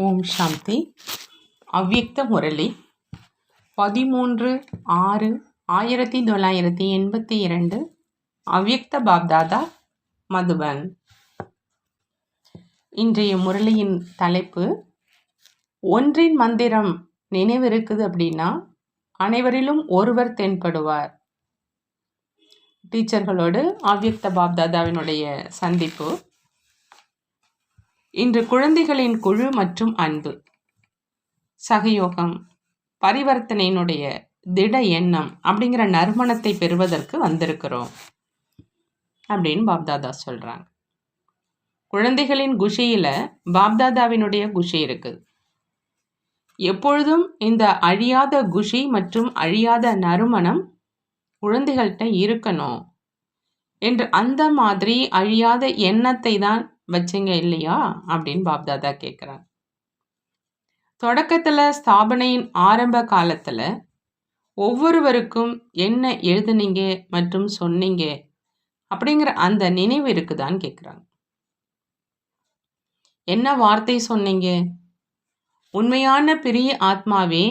ஓம் சாந்தி. அவ்யக்த முரளி. பதிமூன்று ஆறு ஆயிரத்தி தொள்ளாயிரத்தி எண்பத்தி இரண்டு. அவ்யக்த பாப்தாதா மதுபன். இன்றைய முரளியின் தலைப்பு ஒன்றின் மந்திரம் நினைவிருக்குது அப்படின்னா அனைவரிலும் ஒருவர் தென்படுவார். டீச்சர்களோடு அவ்யக்த பாப்தாதாவினுடைய சந்திப்பு. இன்று குழந்தைகளின் குழு மற்றும் அன்பு. சகயோகம் பரிவர்த்தனையினுடைய திட எண்ணம் அப்படிங்கிற நறுமணத்தை பெறுவதற்கு வந்திருக்கிறோம் அப்படின்னு பாப்தாதா சொல்கிறாங்க குழந்தைகளின் குஷியில் பாப்தாதாவினுடைய குஷி இருக்குது எப்பொழுதும் இந்த அழியாத குஷி மற்றும் அழியாத நறுமணம் குழந்தைகள்கிட்ட இருக்கணும். என்று அந்த மாதிரி அழியாத எண்ணத்தை தான் வச்சிங்க இல்லையா? அப்படின்னு பாப்தாதா கேட்குறாங்க தொடக்கத்தில் ஸ்தாபனையின் ஆரம்ப காலத்தில் ஒவ்வொருவருக்கும் என்ன எழுதுனீங்க மற்றும் சொன்னீங்க அப்படிங்கிற அந்த நினைவு இருக்குதான்னு கேட்குறாங்க என்ன வார்த்தை சொன்னீங்க? உண்மையான பெரிய ஆத்மாவே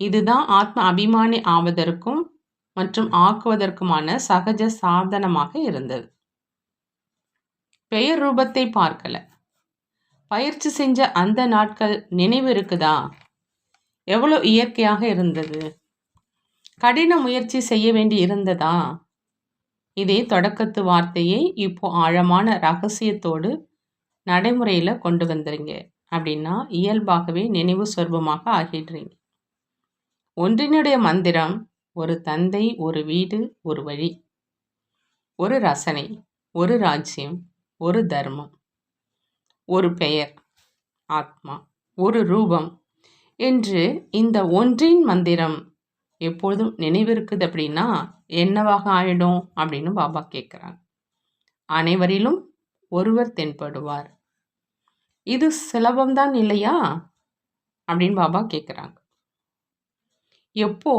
இதுதான் ஆத்ம அபிமானி ஆவதற்கும் மற்றும் ஆக்குவதற்குமான சகஜ சாதனமாக இருந்தது. பெயர் ரூபத்தை பார்க்கல. பயிற்சி செஞ்ச அந்த நாட்கள் நினைவு இருக்குதா? எவ்வளோ இயற்கையாக இருந்தது? கடின முயற்சி செய்ய வேண்டி இருந்ததா? இதே தொடக்கத்து வார்த்தையை இப்போ ஆழமான ரகசியத்தோடு நடைமுறையில் கொண்டு வந்துடுங்க அப்படின்னா இயல்பாகவே நினைவு சொர்பமாக ஆகிடுறீங்க. ஒன்றினுடைய மந்திரம் ஒரு தந்தை ஒரு வீடு ஒரு வழி ஒரு ரசனை ஒரு ராஜ்யம் ஒரு தர்மம் ஒரு பெயர் ஆத்மா ஒரு ரூபம் என்று இந்த ஒன்றின் மந்திரம் எப்பொழுதும் நினைவிருக்குது அப்படின்னா என்னவாக ஆயிடும் அப்படின்னு பாபா கேட்குறாங்க. அனைவரிலும் ஒருவர் தென்படுவார். இது சுலபம்தான் இல்லையா? அப்படின்னு பாபா கேட்குறாங்க. எப்போ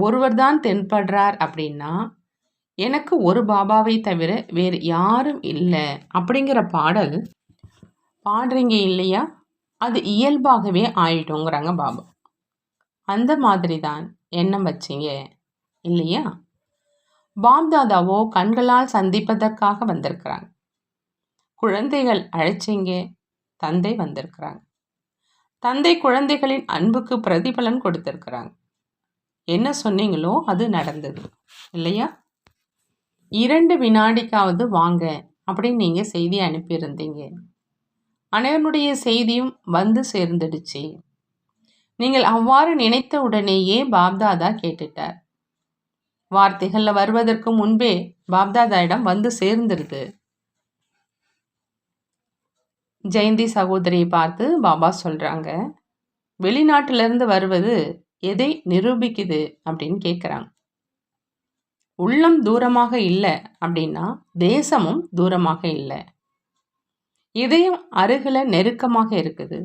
ஒருவர் தான் தென்படுறார் அப்படின்னா எனக்கு ஒரு பாபாவை தவிர வேறு யாரும் இல்லை அப்படிங்கிற பாடல் பாடுறீங்க இல்லையா? அது இயல்பாகவே ஆயிட்டோங்கிறாங்க பாபா. அந்த மாதிரி தான் எண்ணம் வச்சிங்க இல்லையா? பாப்தாதாவோ கண்களால் சந்திப்பதற்காக வந்திருக்கிறாங்க. குழந்தைகள் அழைச்சிங்க தந்தை வந்திருக்கிறாங்க. தந்தை குழந்தைகளின் அன்புக்கு பிரதிபலன் கொடுத்திருக்கிறாங்க. என்ன சொன்னீங்களோ அது நடந்தது இல்லையா? இரண்டு வினாடிக்காவது வாங்க அப்படின்னு நீங்கள் செய்தி அனுப்பியிருந்தீங்க. அனைவருடைய செய்தியும் வந்து சேர்ந்துடுச்சு. நீங்கள் அவ்வாறு நினைத்த உடனேயே பாப்தாதா கேட்டுட்டார். வார்த்தைகளில் வருவதற்கு முன்பே பாப்தாதாயிடம் வந்து சேர்ந்துருது. ஜெயந்தி சகோதரியை பார்த்து பாபா சொல்கிறாங்க வெளிநாட்டிலேருந்து வருவது எதை நிரூபிக்குது அப்படின்னு கேட்குறாங்க உள்ளம் தூரமாக இல்லை அப்படின்னா தேசமும் தூரமாக இல்லை. இதயம் அருகில் நெருக்கமாக இருக்குது.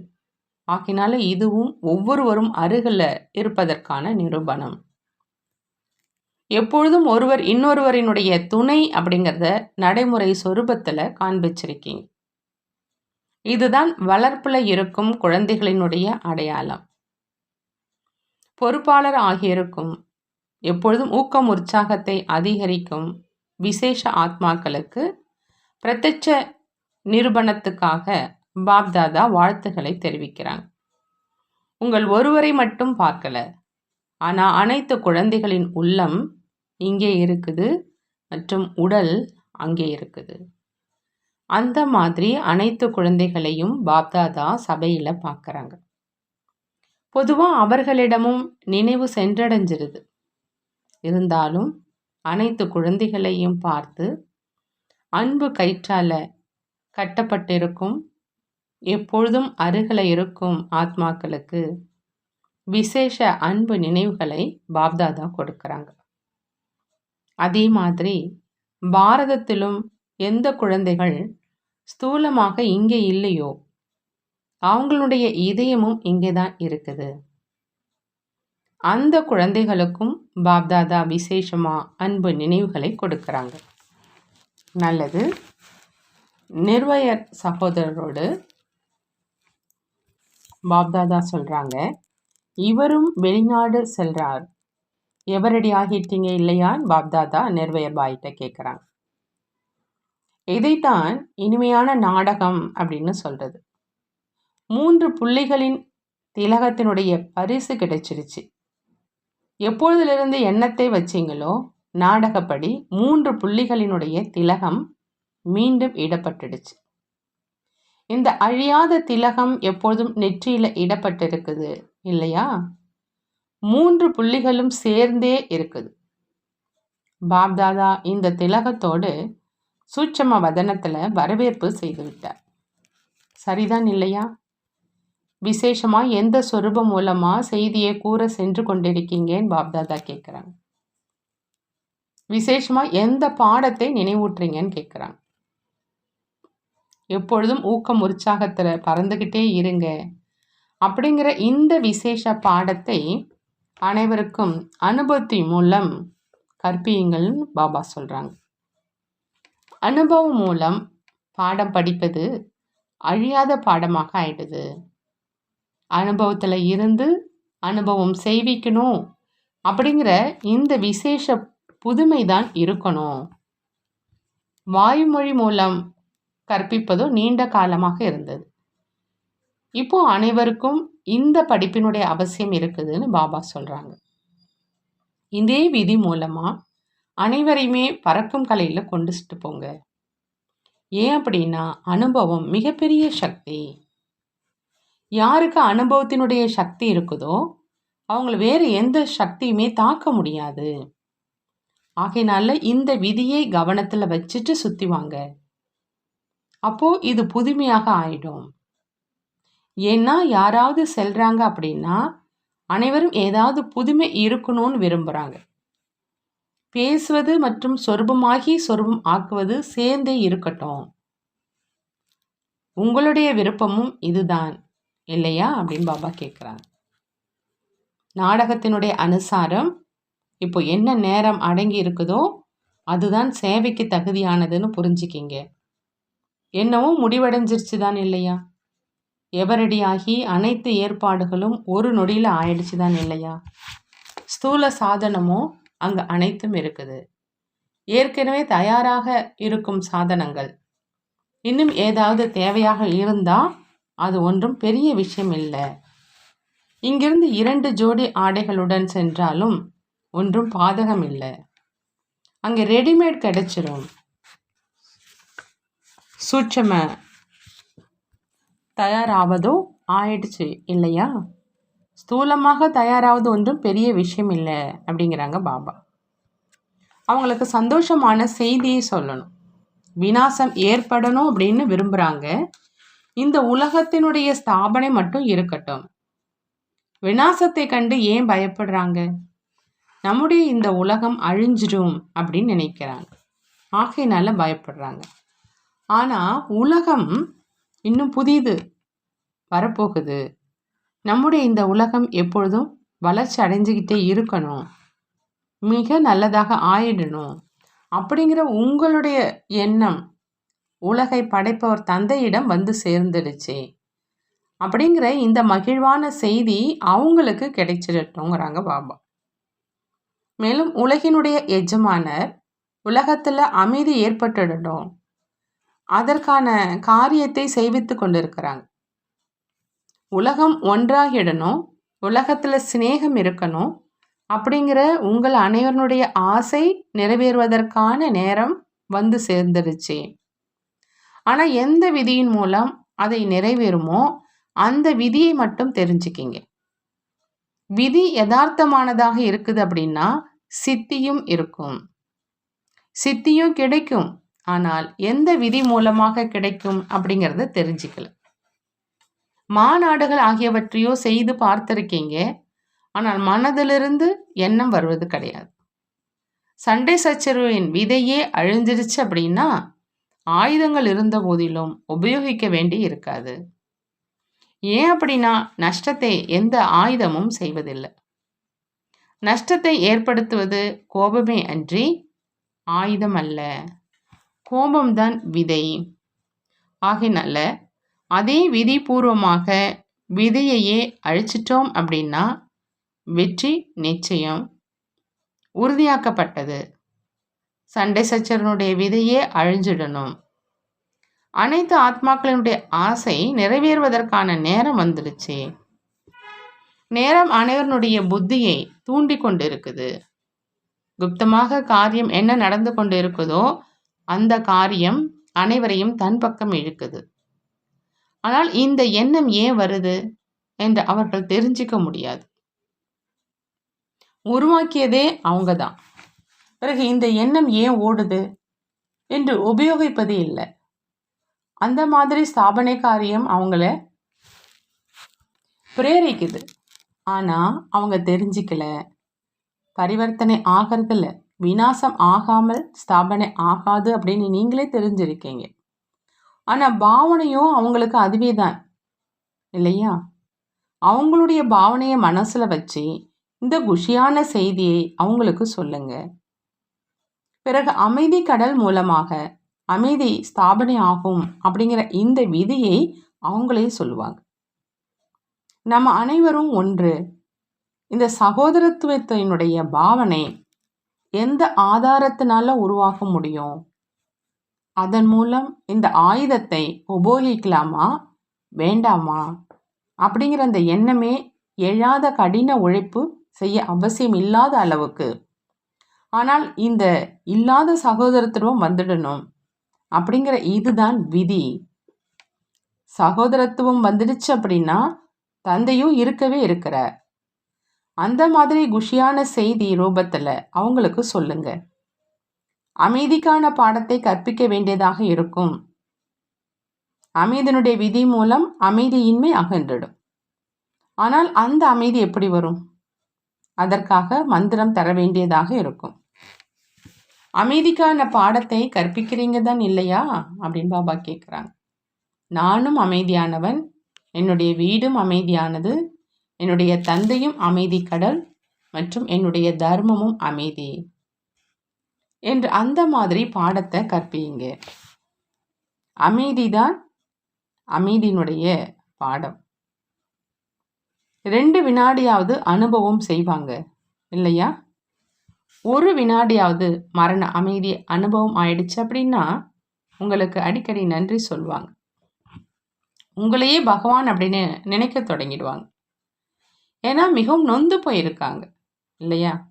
ஆகினால இதுவும் ஒவ்வொருவரும் அருகில் இருப்பதற்கான நிரூபணம். எப்பொழுதும் ஒருவர் இன்னொருவரினுடைய துணை அப்படிங்கிறத நடைமுறை சொரூபத்தில் காண்பிச்சிருக்கீங்க. இதுதான் வளர்ப்பில் இருக்கும் குழந்தைகளினுடைய அடையாளம். பொறுப்பாளர் ஆகியிருக்கும் எப்பொழுதும் ஊக்கம் உற்சாகத்தை அதிகரிக்கும் விசேஷ ஆத்மாக்களுக்கு பிரத்யட்ச நிரூபணத்துக்காக பாப்தாதா வாழ்த்துக்களை தெரிவிக்கிறாங்க. உங்கள் ஒருவரை மட்டும் பார்க்கல. ஆனால் அனைத்து குழந்தைகளின் உள்ளம் இங்கே இருக்குது மற்றும் உடல் அங்கே இருக்குது. அந்த மாதிரி அனைத்து குழந்தைகளையும் பாப்தாதா சபையில் பார்க்குறாங்க. பொதுவாக அவர்களிடமும் நினைவு சென்றடைஞ்சிருது. இருந்தாலும் அனைத்து குழந்தைகளையும் பார்த்து அன்பு கயிற்றால கட்டப்பட்டிருக்கும் எப்பொழுதும் அருகில் இருக்கும் ஆத்மாக்களுக்கு விசேஷ அன்பு நினைவுகளை பாப்தாதா கொடுக்குறாங்க. அதே மாதிரி பாரதத்திலும் எந்த குழந்தைகள் ஸ்தூலமாக இங்கே இல்லையோ அவங்களுடைய இதயமும் இங்கே தான் இருக்குது. அந்த குழந்தைகளுக்கும் பாப்தாதா விசேஷமாக அன்பு நினைவுகளை கொடுக்குறாங்க. நல்லது. நிர்வயர் சகோதரரோடு பாப்தாதா சொல்கிறாங்க இவரும் வெளிநாடு செல்கிறார் எவரடி ஆகிட்டீங்க இல்லையான்னு பாப்தாதா நிர்வயர் பாய்கிட்ட கேட்குறாங்க இதைத்தான் இனிமையான நாடகம் அப்படின்னு சொல்கிறது மூன்று புள்ளிகளின் திலகத்தினுடைய பரிசு கிடைச்சிருச்சு. எப்பொழுதிலிருந்து எண்ணத்தை வச்சிங்களோ நாடகப்படி மூன்று புள்ளிகளினுடைய திலகம் மீண்டும் இடப்பட்டுடுச்சு. இந்த அழியாத திலகம் எப்பொழுதும் நெற்றியில் இடப்பட்டிருக்குது இல்லையா? மூன்று புள்ளிகளும் சேர்ந்தே இருக்குது. பாப்தாதா இந்த திலகத்தோடு சூட்சம வதனத்தில் வரவேற்பு செய்துவிட்டார் சரிதான் இல்லையா? விசேஷமாக எந்த சொரூபம் மூலமாக செய்தியை கூற சென்று கொண்டிருக்கீங்கன்னு பாப்தாதா கேட்குறாங்க விசேஷமாக எந்த பாடத்தை நினைவூட்டுறீங்கன்னு கேட்குறாங்க எப்பொழுதும் ஊக்கம் உற்சாகத்தில் பறந்துக்கிட்டே இருங்க. அப்படிங்கிற இந்த விசேஷ பாடத்தை அனைவருக்கும் அனுபவத்தி மூலம் கற்பியுங்கள்னு பாபா சொல்கிறாங்க அனுபவம் மூலம் பாடம் படிப்பது அழியாத பாடமாக ஆயிடுது. அனுபவத்தில் இருந்து அனுபவம் செய்விக்கணும் அப்படிங்கிற இந்த விசேஷ புதுமை தான் இருக்கணும். வாய்மொழி மூலம் கற்பிப்பதும் நீண்ட காலமாக இருந்தது. இப்போ அனைவருக்கும் இந்த படிப்பினுடைய அவசியம் இருக்குதுன்னு பாபா சொல்கிறாங்க இதே விதி மூலமாக அனைவரையுமே பறக்கும் கலையில் கொண்டுட்டு போங்க. ஏன் அப்படின்னா அனுபவம் மிகப்பெரிய சக்தி. யாருக்கு அனுபவத்தினுடைய சக்தி இருக்குதோ அவங்கள வேறு எந்த சக்தியுமே தாக்க முடியாது. ஆகையினால இந்த விதியை கவனத்தில் வச்சுட்டு சுற்றி வாங்க. அப்போ இது புதுமையாக ஆயிடும். ஏன்னா யாராவது செல்றாங்க அப்படின்னா அனைவரும் ஏதாவது புதுமை இருக்கணும்னு விரும்புகிறாங்க பேசுவது மற்றும் சொருபமாகி சொருபம் ஆக்குவது சேர்ந்தே இருக்கட்டும். உங்களுடைய விருப்பமும் இதுதான். இல்லையா அப்படின்னு பாபா கேட்குறாங்க நாடகத்தினுடைய அனுசாரம் இப்போ என்ன நேரம் அடங்கி இருக்குதோ அதுதான் சேவைக்கு தகுதியானதுன்னு புரிஞ்சுக்கிங்க. என்னவும் முடிவடைஞ்சிருச்சு தான் இல்லையா? எவரடியாகி அனைத்து ஏற்பாடுகளும் ஒரு நொடியில் ஆயிடுச்சு தான் இல்லையா? ஸ்தூல சாதனமும் அங்கே அனைத்தும் இருக்குது. ஏற்கனவே தயாராக இருக்கும் சாதனங்கள். இன்னும் ஏதாவது தேவையாக இருந்தால் அது ஒன்றும் பெரிய விஷயம் இல்லை. இங்கிருந்து இரண்டு ஜோடி ஆடைகளுடன் சென்றாலும் ஒன்றும் பாதகம் இல்லை. அங்கே ரெடிமேட் கிடைச்சிரும். சூட்சம தயாராவதோ ஆயிடுச்சு இல்லையா? ஸ்தூலமாக தயாராவது ஒன்றும் பெரிய விஷயம் இல்லை அப்படிங்கிறாங்க பாபா. அவங்களுக்கு சந்தோஷமான செய்தியை சொல்லணும். வினாசம் ஏற்படணும் அப்படின்னு விரும்புகிறாங்க இந்த உலகத்தினுடைய ஸ்தாபனை மட்டும் இருக்கட்டும். விநாசத்தை கண்டு ஏன் பயப்படுறாங்க? நம்முடைய இந்த உலகம் அழிஞ்சிடும் அப்படின்னு நினைக்கிறாங்க. ஆகையினால பயப்படுறாங்க. ஆனால் உலகம் இன்னும் புதிது வரப்போகுது. நம்முடைய இந்த உலகம் எப்பொழுதும் வளர்ச்சி அடைஞ்சுக்கிட்டே இருக்கணும். மிக நல்லதாக ஆயிடணும் அப்படிங்கிற உங்களுடைய எண்ணம் உலகை படைப்பவர் தந்தையிடம் வந்து சேர்ந்துடுச்சு. அப்படிங்கிற இந்த மகிழ்வான செய்தி அவங்களுக்கு கிடைச்சிடட்டுங்கிறாங்க பாபா. மேலும் உலகினுடைய எஜமானர் உலகத்தில் அமைதி ஏற்பட்டுடணும் அதற்கான காரியத்தை செய்வித்து கொண்டிருக்கிறாங்க. உலகம் ஒன்றாகிடணும். உலகத்தில் சிநேகம் இருக்கணும். அப்படிங்கிற உங்கள் அனைவருடைய ஆசை நிறைவேறுவதற்கான நேரம் வந்து சேர்ந்துருச்சு ஆனால் எந்த விதியின் மூலம் அதை நிறைவேறுமோ அந்த விதியை மட்டும் தெரிஞ்சுக்கிங்க. விதி யதார்த்தமானதாக இருக்குது அப்படின்னா சித்தியும் இருக்கும். சித்தியும் கிடைக்கும். ஆனால் எந்த விதி மூலமாக கிடைக்கும் அப்படிங்கிறத தெரிஞ்சுக்கல. மாநாடுகள் ஆகியவற்றையோ செய்து பார்த்திருக்கீங்க. ஆனால் மனதிலிருந்து எண்ணம் வருவது கிடையாது. சண்டை சச்சரவின் விதையே அழிஞ்சிருச்சு அப்படின்னா ஆயுதங்கள் இருந்த போதிலும் உபயோகிக்க வேண்டி இருக்காது. ஏன் அப்படின்னா நஷ்டத்தை எந்த ஆயுதமும் செய்வதில்லை. நஷ்டத்தை ஏற்படுத்துவது கோபமே அன்றி ஆயுதம் அல்ல. கோபம்தான் விதை. ஆகினால அதே விதிபூர்வமாக விதையையே அழிச்சிட்டோம் அப்படின்னா வெற்றி நிச்சயம் உறுதியாக்கப்பட்டது. சண்டை சச்சரனுடைய விதையே அழிஞ்சிடணும். அனைத்து ஆத்மாக்களினுடைய ஆசை நிறைவேறுவதற்கான நேரம் வந்துடுச்சு. நேரம் அனைவருடைய புத்தியை தூண்டி கொண்டு இருக்குது குப்தமாக காரியம் என்ன நடந்து கொண்டு இருக்குதோ அந்த காரியம் அனைவரையும் தன் பக்கம் இழுக்குது. ஆனால் இந்த எண்ணம் ஏன் வருது என்று அவர்கள் தெரிஞ்சிக்க முடியாது. உருவாக்கியதே அவங்க தான் பிறகு இந்த எண்ணம் ஏன் ஓடுது என்று உபயோகிப்பது இல்லை. அந்த மாதிரி ஸ்தாபனை காரியம் அவங்கள பிரேரிக்குது. ஆனால் அவங்க தெரிஞ்சிக்கல. பரிவர்த்தனை ஆகிறதில்ல. வினாசம் ஆகாமல் ஸ்தாபனை ஆகாது அப்படின்னு நீங்களே தெரிஞ்சிருக்கீங்க. ஆனால் பாவனையும் அவங்களுக்கு அதுவே தான். இல்லையா? அவங்களுடைய பாவனையை மனசில் வச்சு இந்த குஷியான செய்தியை அவங்களுக்கு சொல்லுங்கள் பிறகு அமைதி கடல் மூலமாக அமைதி ஸ்தாபனை ஆகும் அப்படிங்கிற இந்த விதியை அவங்களே சொல்லுவாங்க. நம்ம அனைவரும் ஒன்று இந்த சகோதரத்துவத்தினுடைய பாவனை எந்த ஆதாரத்தினால உருவாக்க முடியும்? அதன் மூலம் இந்த ஆயுதத்தை உபயோகிக்கலாமா? வேண்டாமா? அப்படிங்கிற அந்த எண்ணமே எழாத கடின உழைப்பு செய்ய அவசியம் இல்லாத அளவுக்கு ஆனால் இந்த இல்லாத சகோதரத்துவம் வந்துடணும். அப்படிங்கிற இதுதான் விதி. சகோதரத்துவம் வந்துடுச்சு அப்படின்னா தந்தையும் இருக்கவே இருக்கிறார். அந்த மாதிரி குஷியான செய்தி ரூபத்தில் அவங்களுக்கு சொல்லுங்க. அமைதிக்கான பாடத்தை கற்பிக்க வேண்டியதாக இருக்கும். அமைதியினுடைய விதி மூலம் அமைதியின்மை அகன்றிடும். ஆனால் அந்த அமைதி எப்படி வரும்? அதற்காக மந்திரம் தர வேண்டியதாக இருக்கும். அமைதிக்கான பாடத்தை கற்பிக்கிறீங்க தான் இல்லையா? அப்படின்னு பாபா கேட்குறாங்க நானும் அமைதியானவன். என்னுடைய வீடும் அமைதியானது. என்னுடைய தந்தையும் அமைதி கடல் மற்றும் என்னுடைய தர்மமும் அமைதி என்று அந்த மாதிரி பாடத்தை கற்பியுங்க. அமைதிதான் அமைதியினுடைய பாடம். ரெண்டு வினாடியாவது அனுபவம் செய்வாங்க. இல்லையா? ஒரு வினாடியாவது மரண அமைதி அனுபவம் ஆயிடுச்சு அப்படின்னா உங்களுக்கு அடிக்கடி நன்றி சொல்லுவாங்க. உங்களையே பகவான் அப்படின்னு நினைக்க தொடங்கிடுவாங்க. ஏன்னா மிகவும் நொந்து போயிருக்காங்க. இல்லையா?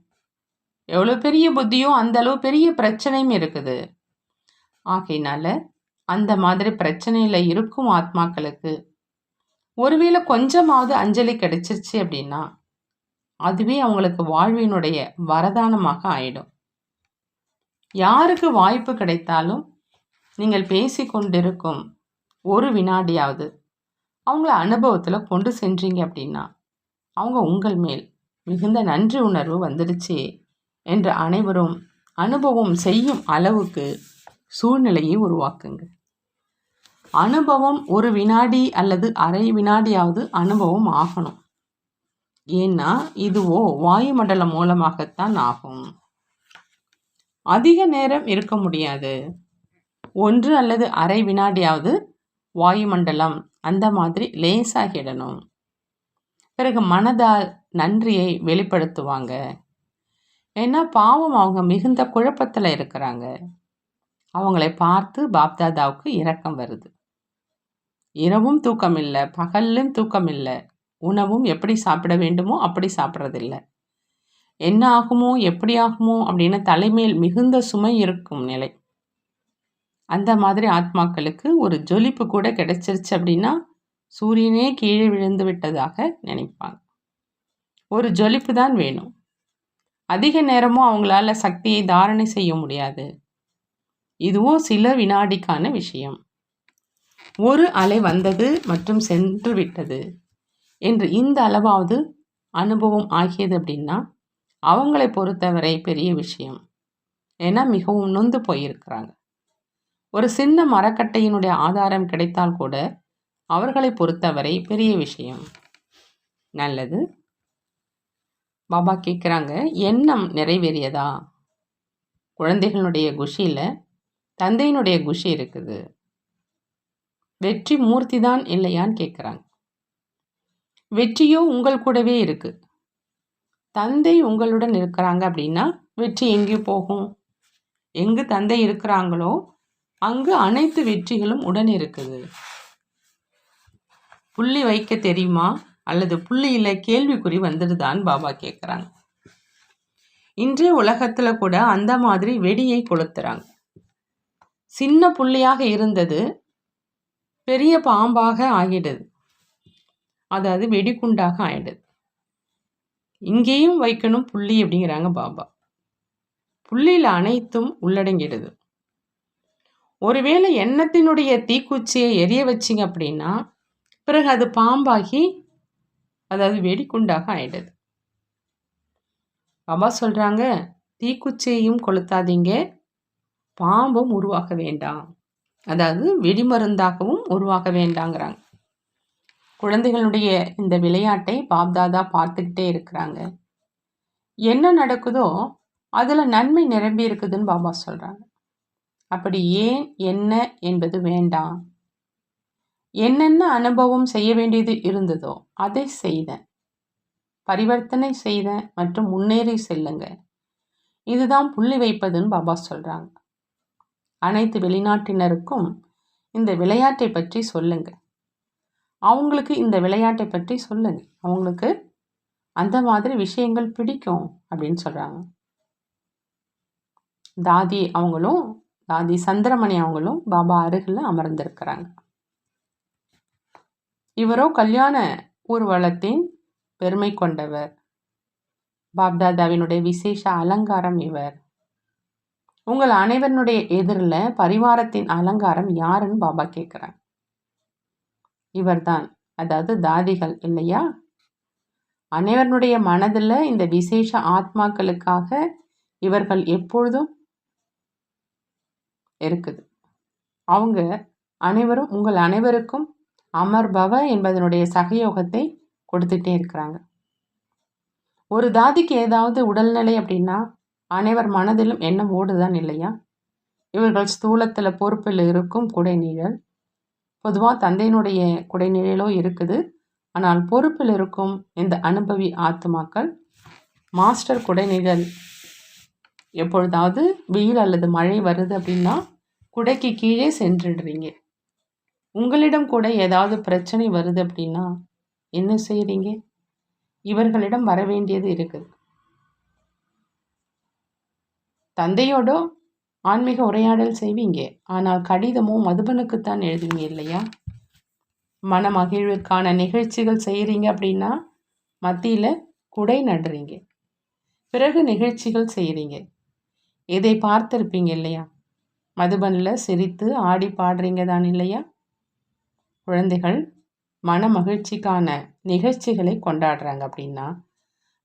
எவ்வளோ பெரிய புத்தியும் அந்த அளவு பெரிய பிரச்சனையும் இருக்குது. ஆகையினால அந்த மாதிரி பிரச்சனையில் இருக்கும் ஆத்மாக்களுக்கு ஒருவேளை கொஞ்சமாவது அஞ்சலி கிடைச்சிருச்சு அப்படின்னா அதுவே அவங்களுக்கு வாழ்வினுடைய வரதானமாக ஆயிடும். யாருக்கு வாய்ப்பு கிடைத்தாலும் நீங்கள் பேசி கொண்டிருக்கும் ஒரு வினாடியாவது அவங்கள அனுபவத்தில் கொண்டு சென்றீங்க அப்படின்னா அவங்க உங்கள் மேல் மிகுந்த நன்றி உணர்வு வந்துடுச்சு என்று அனைவரும் அனுபவம் செய்யும் அளவுக்கு சூழ்நிலையை உருவாக்குங்க. அனுபவம் ஒரு வினாடி அல்லது அரை வினாடியாவது அனுபவம் ஆகணும். ஏன்னா இதுவோ வாயுமண்டலம் மூலமாகத்தான் ஆகும். அதிக நேரம் இருக்க முடியாது. ஒன்று அல்லது அரை வினாடியாவது வாயுமண்டலம் அந்த மாதிரி லேசாகிடணும். பிறகு மனதால் நன்றியை வெளிப்படுத்துவாங்க. ஏன்னா பாவம் அவங்க மிகுந்த குழப்பத்தில் இருக்கிறாங்க. அவங்களை பார்த்து பாப்தாதாவுக்கு இரக்கம் வருது. இரவும் தூக்கம் இல்லை பகல்லும் தூக்கம் இல்லை உணவும் எப்படி சாப்பிட வேண்டுமோ அப்படி சாப்பிட்றதில்ல. என்ன ஆகுமோ எப்படி ஆகுமோ அப்படின்னு தலைமையில் மிகுந்த சுமை இருக்கும் நிலை. அந்த மாதிரி ஆத்மாக்களுக்கு ஒரு ஜொலிப்பு கூட கிடைச்சிருச்சு அப்படின்னா சூரியனே கீழே விழுந்து விட்டதாக நினைப்பாங்க. ஒரு ஜொலிப்பு தான் வேணும். அதிக நேரமும் அவங்களால சக்தியை தாரணை செய்ய முடியாது. இதுவும் சில வினாடிக்கான விஷயம். ஒரு அலை வந்தது மற்றும் சென்று விட்டது. என்று இந்த அளவாவது அனுபவம் ஆகியது அப்படின்னா அவங்களை பொறுத்தவரை பெரிய விஷயம். ஏன்னா மிகவும் நொந்து போயிருக்கிறாங்க. ஒரு சின்ன மரக்கட்டையினுடைய ஆதாரம் கிடைத்தால் கூட அவர்களை பொறுத்தவரை பெரிய விஷயம். நல்லது. பாபா கேட்குறாங்க எண்ணம் நிறைவேறியதா? குழந்தைகளுடைய குஷியில் தந்தையினுடைய குஷி இருக்குது. வெற்றி மூர்த்தி தான் இல்லையான்னு கேட்குறாங்க வெற்றியோ உங்கள் கூடவே இருக்குது தந்தை உங்களுடன் இருக்கிறாங்க அப்படின்னா வெற்றி எங்கே போகும்? எங்கு தந்தை இருக்கிறாங்களோ அங்கு அனைத்து வெற்றிகளும் உடன் இருக்குது. புள்ளி வைக்க தெரியுமா? அல்லது புள்ளியில் கேள்விக்குறி வந்துடுதான்னு பாபா கேட்குறாங்க இன்றைய உலகத்தில் கூட அந்த மாதிரி வெடியை கொளுத்துறாங்க. சின்ன புள்ளியாக இருந்தது பெரிய பாம்பாக ஆகிடுது. அதாவது வெடிகுண்டாக ஆயிடுது. இங்கேயும் வைக்கணும் புள்ளி அப்படிங்கிறாங்க பாபா. புள்ளியில் அனைத்தும் உள்ளடங்கிடுது. ஒருவேளை எண்ணத்தினுடைய தீக்குச்சியை எரிய வச்சிங்க அப்படின்னா பிறகு அது பாம்பாகி அதாவது வெடிக்குண்டாக ஆயிடுது. பாபா சொல்கிறாங்க தீக்குச்சியையும் கொளுத்தாதீங்க. பாம்பும் உருவாக வேண்டாம். அதாவது வெடிமருந்தாகவும் உருவாக வேண்டாங்கிறாங்க. குழந்தைகளுடைய இந்த விளையாட்டை பாப்தாதா பார்த்துக்கிட்டே இருக்கிறாங்க. என்ன நடக்குதோ அதில் நன்மை நிரம்பி இருக்குதுன்னு பாபா சொல்கிறாங்க அப்படி ஏன் என்ன என்பது வேண்டாம். என்னென்ன அனுபவம் செய்ய வேண்டியது இருந்ததோ அதை செய்தேன். பரிவர்த்தனை செய்த மற்றும் முன்னேறி செல்லுங்க. இதுதான் புள்ளி வைப்பதுன்னு பாபா சொல்கிறாங்க அனைத்து வெளிநாட்டினருக்கும் இந்த விளையாட்டை பற்றி சொல்லுங்கள் அவங்களுக்கு இந்த விளையாட்டை பற்றி சொல்லுங்க. அவங்களுக்கு அந்த மாதிரி விஷயங்கள் பிடிக்கும் அப்படின்னு சொல்கிறாங்க தாதி அவங்களும் தாதி சந்திரமணி அவங்களும் பாபா அருகில் அமர்ந்திருக்கிறாங்க. இவரோ கல்யாண ஊர்வலத்தின் பெருமை கொண்டவர். பாப்தாதாவினுடைய விசேஷ அலங்காரம் இவர். உங்கள் அனைவருடைய எதிரில் பரிவாரத்தின் அலங்காரம் யாருன்னு பாபா கேட்குறாங்க. இவர்தான். அதாவது தாதிகள் இல்லையா? அனைவருடைய மனதில் இந்த விசேஷ ஆத்மாக்களுக்காக இவர்கள் எப்பொழுதும் இருக்குது. அவங்க அனைவரும் உங்கள் அனைவருக்கும் அமர் பவ என்பதனுடைய சகயோகத்தை கொடுத்துட்டே இருக்கிறாங்க. ஒரு தாதிக்கு ஏதாவது உடல்நிலை அப்படின்னா அனைவர் மனதிலும் எண்ணம் ஓடுதான் இல்லையா? இவர்கள் ஸ்தூலத்தில் பொறுப்பில் இருக்கும் குடைநீழல் பொதுவாக தந்தையினுடைய குடைநிழலோ இருக்குது. ஆனால் பொறுப்பில் இருக்கும் இந்த அனுபவி ஆத்மாக்கள் மாஸ்டர் குடைநிழல் எப்பொழுதாவது வெயில் அல்லது மழை வருது அப்படின்னா குடைக்கு கீழே சென்றுடுறீங்க. உங்களிடம் கூட ஏதாவது பிரச்சனை வருது அப்படின்னா என்ன செய்கிறீங்க இவர்களிடம் வர வேண்டியது இருக்குது. தந்தையோட ஆன்மீக உரையாடல் செய்வீங்க. ஆனால் கடிதமும் மதுபனுக்குத்தான் எழுதுவீங்க இல்லையா? மன மகிழ்வுக்கான நிகழ்ச்சிகள் செய்கிறீங்க அப்படின்னா மத்தியில் குடை நடுறீங்க. பிறகு நிகழ்ச்சிகள் செய்கிறீங்க இதை பார்த்துருப்பீங்க இல்லையா? மதுபனில் சிரித்து ஆடி பாடுறீங்க தான் இல்லையா? குழந்தைகள் மன மகிழ்ச்சிக்கான நிகழ்ச்சிகளை கொண்டாடுறாங்க அப்படின்னா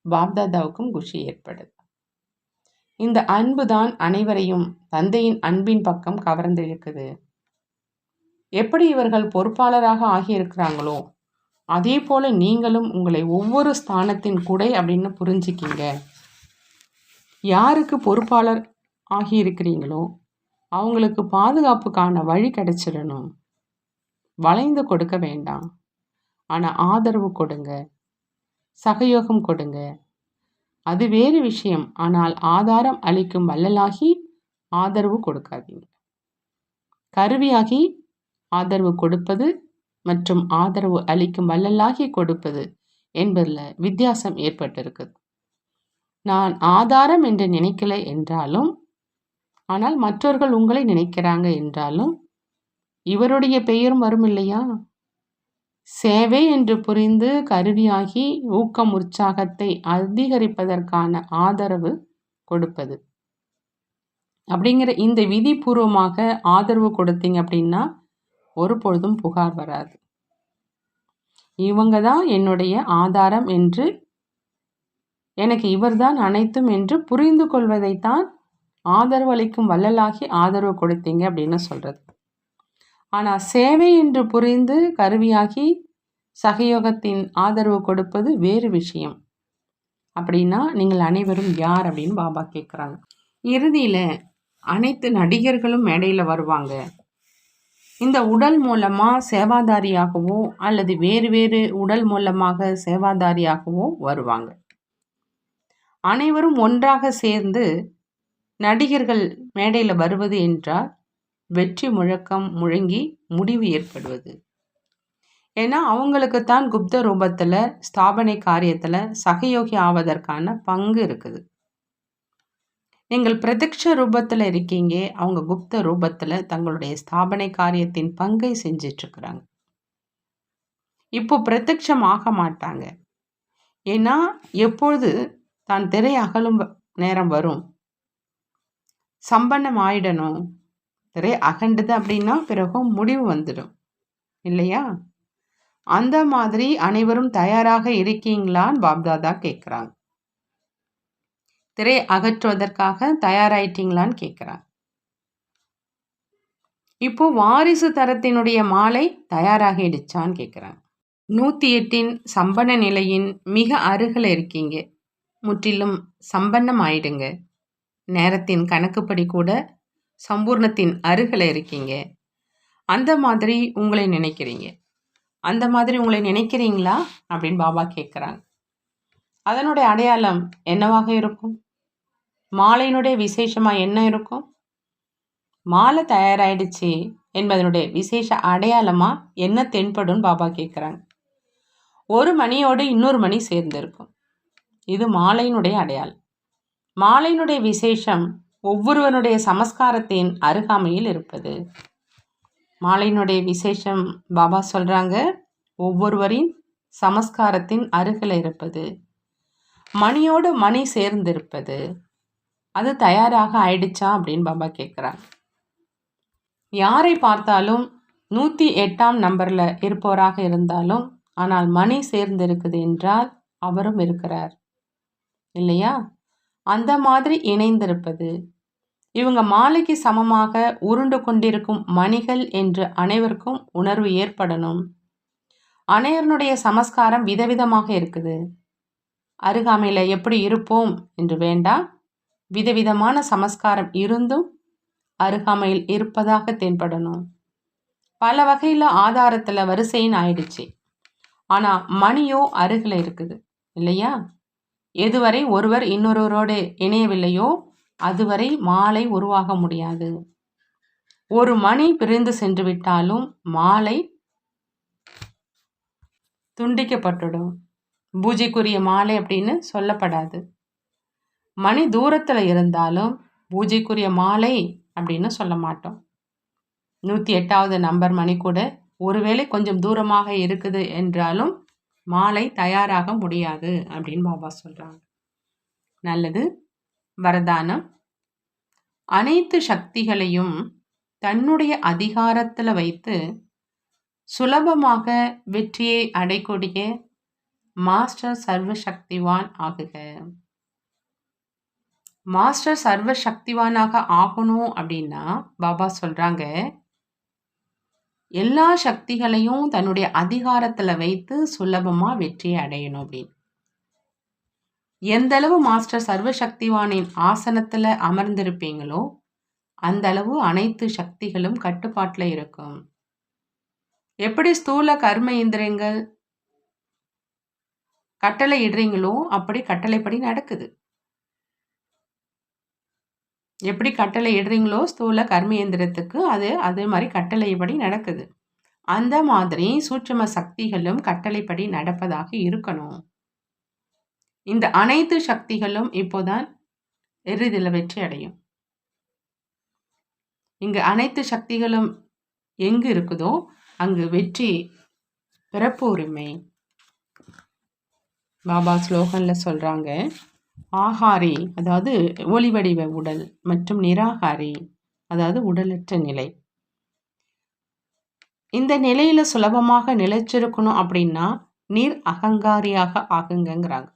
பாப்தாதாவுக்கும் குஷி ஏற்படுது. இந்த அன்பு தான் அனைவரையும் தந்தையின் அன்பின் பக்கம் கவர்ந்திருக்குது எப்படி இவர்கள் பொறுப்பாளராக ஆகியிருக்கிறாங்களோ அதே போல நீங்களும் உங்களை ஒவ்வொரு ஸ்தானத்தின் குடை அப்படின்னு புரிஞ்சுக்கிங்க. யாருக்கு பொறுப்பாளர் ஆகியிருக்கிறீங்களோ அவங்களுக்கு பாதுகாப்புக்கான வழி கிடைச்சிடணும். வளைந்து கொடுக்க வேண்டாம். ஆனால் ஆதரவு கொடுங்க. சகயோகம் கொடுங்க. அது வேறு விஷயம். ஆனால் ஆதாரம் அளிக்கும் வள்ளலாகி ஆதரவு கொடுக்காதீங்க. கருவியாகி ஆதரவு கொடுப்பது மற்றும் ஆதரவு அளிக்கும் வள்ளலாகி கொடுப்பது என்பதில் வித்தியாசம் ஏற்பட்டிருக்குது. நான் ஆதாரம் என்று நினைக்கல என்றாலும் ஆனால் மற்றவர்கள் உங்களை நினைக்கிறாங்க என்றாலும் இவருடைய பெயரும் வரும் இல்லையா? சேவை என்று புரிந்து கருவியாகி ஊக்கம் உற்சாகத்தை அதிகரிப்பதற்கான ஆதரவு கொடுப்பது. அப்படிங்கிற இந்த விதிபூர்வமாக ஆதரவு கொடுத்தீங்க அப்படின்னா ஒரு பொழுதும் புகார் வராது. இவங்க தான் என்னுடைய ஆதாரம் என்று எனக்கு இவர்தான் அனைத்தும் என்று புரிந்து கொள்வதைத்தான் ஆதரவு அளிக்கும் வள்ளலாகி ஆதரவு கொடுத்தீங்க அப்படின்னு சொல்கிறது ஆனால் சேவை என்று புரிந்து கருவியாகி சகயோகத்தின் ஆதரவு கொடுப்பது வேறு விஷயம். அப்படின்னா நீங்கள் அனைவரும் யார் அப்படின்னு பாபா கேட்குறாங்க இறுதியில் அனைத்து நடிகர்களும் மேடையில் வருவாங்க. இந்த உடல் மூலமாக சேவாதாரியாகவோ அல்லது வேறு வேறு உடல் மூலமாக சேவாதாரியாகவோ வருவாங்க. அனைவரும் ஒன்றாக சேர்ந்து நடிகர்கள் மேடையில் வருவது என்றால் வெற்றி முழக்கம் முழங்கி முடிவு ஏற்படுவது. ஏன்னா அவங்களுக்கு தான் குப்த ரூபத்தில் ஸ்தாபனை காரியத்தில் சகயோகி ஆவதற்கான பங்கு இருக்குது. நீங்கள் பிரத்யக்ஷ ரூபத்தில் இருக்கீங்க அவங்க குப்த ரூபத்தில் தங்களுடைய ஸ்தாபனை காரியத்தின் பங்கை செஞ்சிட்ருக்குறாங்க. இப்போ பிரத்யக்ஷம் ஆக மாட்டாங்க. ஏன்னா எப்பொழுது தான் திரை அகலும் நேரம் வரும்? சம்பன்னம் ஆயிடணும். திரை அகண்டுது அப்படின்னா பிறகும் முடிவு வந்துடும். இல்லையா? அந்த மாதிரி அனைவரும் தயாராக இருக்கீங்களான்னு பாப்தாதா கேட்குறாங்க திரை அகற்றுவதற்காக தயாராயிட்டீங்களான்னு கேட்குறாங்க இப்போ வாரிசு தரத்தினுடைய மாலை தயாராகிடுச்சான்னு கேட்குறாங்க நூற்றி எட்டின் சம்பன நிலையின் மிக அருகில் இருக்கீங்க. முற்றிலும் சம்பன்னம் ஆயிடுங்க. நேரத்தின் கணக்குப்படி கூட சம்பூர்ணத்தின் அருகில் இருக்கீங்க. அந்த மாதிரி உங்களை நினைக்கிறீங்க. அந்த மாதிரி உங்களை நினைக்கிறீங்களா? அப்படின்னு பாபா கேட்குறாங்க அதனுடைய அடையாளம் என்னவாக இருக்கும்? மாலையினுடைய விசேஷமாக என்ன இருக்கும்? மாலை தயாராகிடுச்சு என்பதனுடைய விசேஷ அடையாளமாக என்ன தென்படும் பாபா கேட்குறாங்க ஒரு மணியோடு இன்னொரு மணி சேர்ந்திருக்கும். இது மாலையினுடைய அடையாளம். மாலையினுடைய விசேஷம் ஒவ்வொருவனுடைய சமஸ்காரத்தின் அருகாமையில் இருப்பது. மாலையினுடைய விசேஷம் பாபா சொல்கிறாங்க ஒவ்வொருவரின் சமஸ்காரத்தின் அருகில் இருப்பது. மணியோடு மணி சேர்ந்திருப்பது. அது தயாராக ஆயிடுச்சா அப்படின்னு பாபா கேட்குறாங்க யாரை பார்த்தாலும் நூற்றி எட்டாம் நம்பரில் இருப்பவராக இருந்தாலும் ஆனால் மணி சேர்ந்திருக்குது என்றால் அவரும் இருக்கிறார். இல்லையா? அந்த மாதிரி இணைந்திருப்பது. இவங்க மாலைக்கு சமமாக உருண்டு கொண்டிருக்கும் மணிகள் என்று அனைவருக்கும் உணர்வு ஏற்படணும். அனைவருடைய சமஸ்காரம் விதவிதமாக இருக்குது. அருகாமையில் எப்படி இருப்போம் என்று வேண்டாம் விதவிதமான சமஸ்காரம் இருந்தும் அருகாமையில் இருப்பதாக தென்படணும். பல வகையில் ஆதாரத்தில் வரிசைன்னு ஆயிடுச்சு. ஆனால் மணியோ அருகில் இருக்குது இல்லையா? எதுவரை ஒருவர் இன்னொருவரோடு இணையவில்லையோ அதுவரை மாலை உருவாக முடியாது. ஒரு மணி பிரிந்து சென்று விட்டாலும் மாலை துண்டிக்கப்பட்டுடும் பூஜைக்குரிய மாலை அப்படின்னு சொல்லப்படாது. மணி தூரத்தில் இருந்தாலும் பூஜைக்குரிய மாலை அப்படின்னு சொல்ல மாட்டோம். நூற்றி எட்டாவது நம்பர் மணி கூட ஒருவேளை கொஞ்சம் தூரமாக இருக்குது என்றாலும் மாலை தயாராக முடியாது அப்படின்னு பாபா சொல்கிறாங்க நல்லது. வரதானம். அனைத்து சக்திகளையும் தன்னுடைய அதிகாரத்தில் வைத்து சுலபமாக வெற்றியை அடைக்கூடிய மாஸ்டர் சர்வசக்திவான் ஆகுக. மாஸ்டர் சர்வ சக்திவானாக ஆகணும் அப்படின்னா பாபா சொல்கிறாங்க எல்லா சக்திகளையும் தன்னுடைய அதிகாரத்தில் வைத்து சுலபமாக வெற்றியை அடையணும் அப்படின்னு. எந்தளவு மாஸ்டர் சர்வசக்திவானின் ஆசனத்தில் அமர்ந்திருப்பீங்களோ அந்த அளவு அனைத்து சக்திகளும் கட்டுப்பாட்டில் இருக்கும். எப்படி ஸ்தூல கர்ம இந்திரியங்கள் கட்டளை இடுறீங்களோ அப்படி கட்டளைப்படி நடக்குது. எப்படி கட்டளை இடுறீங்களோ ஸ்தூல கர்மேந்திரத்துக்கு அது அதே மாதிரி கட்டளைப்படி நடக்குது. அந்த மாதிரி சூட்சம சக்திகளும் கட்டளைப்படி நடப்பதாக இருக்கணும். இந்த அனைத்து சக்திகளும் இப்போதான் எரிதில் வெற்றி அடையும். இங்கு அனைத்து சக்திகளும் எங்கு இருக்குதோ அங்கு வெற்றி பிறப்பு உரிமை பாபா ஸ்லோகனில் சொல்கிறாங்க ஆகாரி அதாவது ஒளிவடிவ உடல் மற்றும் நிராகாரி அதாவது உடலற்ற நிலை. இந்த நிலையில சுலபமாக நிலைச்சிருக்கணும் அப்படின்னா நீர் அகங்காரியாக ஆகுங்கிறாங்க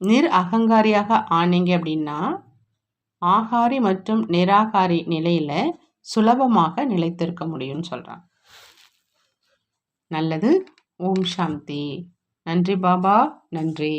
நீர் அகங்காரியாக ஆனீங்க அப்படின்னா ஆகாரி மற்றும் நிராகாரி நிலையில சுலபமாக நிலைத்திருக்க முடியும்னு சொல்கிறான் நல்லது. ஓம் சாந்தி. நன்றி பாபா. நன்றி.